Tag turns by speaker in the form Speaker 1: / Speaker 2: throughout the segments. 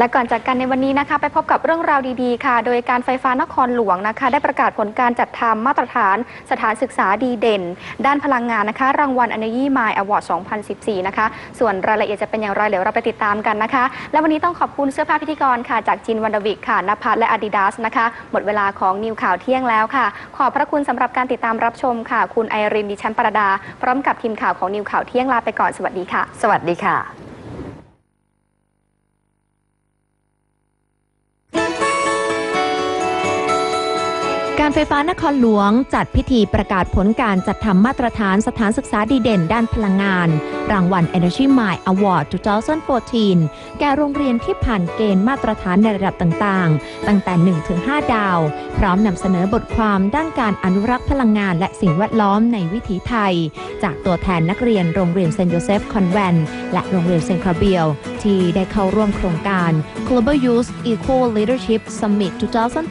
Speaker 1: และก่อนจากกันในวันนี้นะคะ ไปพบกับเรื่องราวดีๆ ค่ะ โดยการไฟฟ้านครหลวงนะคะ ได้ประกาศผลการจัดทำมาตรฐานสถานศึกษาดีเด่น ด้านพลังงานนะคะ รางวัล Energy My Award 2014 นะคะ ส่วนรายละเอียดจะเป็นอย่างไรเดี๋ยวเราไปติดตามกันนะคะ และวันนี้ต้องขอบคุณเสื้อผ้าพิธีกรค่ะ จากจินวันดวิกค่ะนภัสและ Adidas นะคะ หมดเวลาของนิวข่าวเที่ยงแล้วค่ะ ขอบพระคุณสำหรับการติดตามรับชมค่ะ คุณไอรินดิฉันประดา พร้อมกับทีมข่าวของนิวข่าวเที่ยงลาไปก่อนสวัสดีค่ะ
Speaker 2: สวัสดีค่ะ
Speaker 3: การไฟฟ้านครหลวงจัดพิธีประกาศผลการจัดทำมาตรฐานสถานศึกษาดีเด่นด้านพลังงาน รางวัล Energy My Award 2014 แก่โรงเรียนที่ผ่านเกณฑ์มาตรฐานในระดับต่างๆ ตั้งแต่ 1-5 ดาว พร้อมนำเสนอบทความด้านการอนุรักษ์พลังงานและสิ่งแวดล้อมในวิถีไทย จากตัวแทนนักเรียนโรงเรียนเซนต์โยเซฟคอนแวนและโรงเรียนเซนคาเบียล ที่ได้เข้าร่วมโครงการ Global Youth Equal Leadership Summit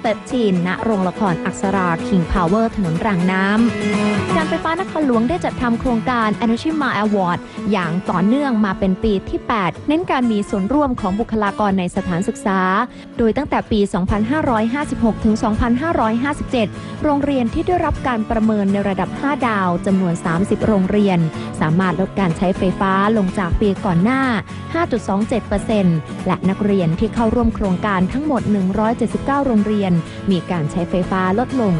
Speaker 3: 2013 ณ โรงละครอักษรา King Power ถนนรางน้ำ การไฟฟ้านครหลวงได้จัดทำโครงการ Energy Ma Award อย่างต่อเนื่องมาเป็นปีที่ 8 เน้นการมีส่วนร่วมของบุคลากรในสถานศึกษา โดยตั้งแต่ปี 2556 ถึง 2557 โรงเรียนที่ได้รับการประเมินในระดับ 5 ดาวจำนวน 30 โรงเรียน สามารถลดการใช้ไฟฟ้าลงจากปีก่อนหน้า 5.2 27%และนักเรียนที่เข้าร่วมโครงการทั้งหมด 179 โรงเรียน มีการใช้ไฟฟ้าลดลง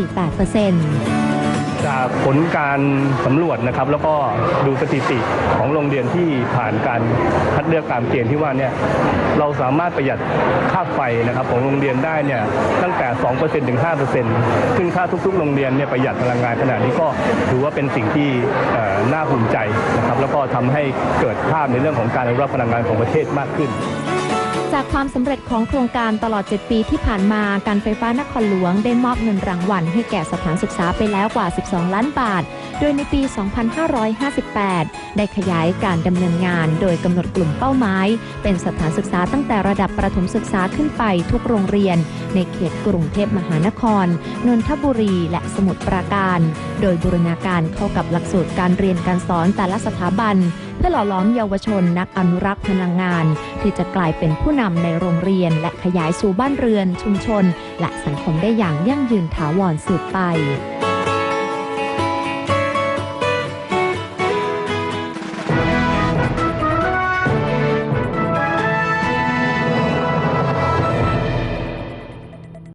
Speaker 3: 2.48%
Speaker 4: จากผลการสำรวจนะครับ แล้วก็ดูสถิติของโรงเรียนที่ผ่านการคัดเลือกตามเกณฑ์ที่ว่าเนี่ยเราสามารถประหยัดค่าไฟนะครับของโรงเรียนได้เนี่ยตั้งแต่ 2%ถึง 5%ซึ่งถ้าทุก ๆ โรงเรียนเนี่ยประหยัดพลังงานขนาดนี้ก็ถือว่าเป็นสิ่งที่น่าภูมิใจนะครับแล้วก็ทำให้เกิดภาพในเรื่องของการอนุรักษ์พลังงานของประเทศมากขึ้น
Speaker 3: จากความสำเร็จของโครงการตลอด 7 ปีที่ผ่านมา การไฟฟ้านครหลวงได้มอบเงินรางวัลให้แก่สถานศึกษาไปแล้วกว่า 12 ล้านบาท โดยในปี 2558 ได้ขยายการดำเนินงานโดยกำหนดกลุ่มเป้าหมาย เป็นสถานศึกษาตั้งแต่ระดับประถมศึกษาขึ้นไปทุกโรงเรียน ในเขตกรุงเทพมหานคร นนทบุรี และสมุทรปราการ โดยบูรณาการเข้ากับหลักสูตรการเรียนการสอนแต่ละสถาบัน พื่อหล่อล้อมเยาวชนนักอนุรักษ์พลังงาน ที่จะกลายเป็นผู้นำในโรงเรียน และขยายสู่บ้านเรือนชุมชน และสังคมได้อย่างยั่งยืนถาวรสืบไป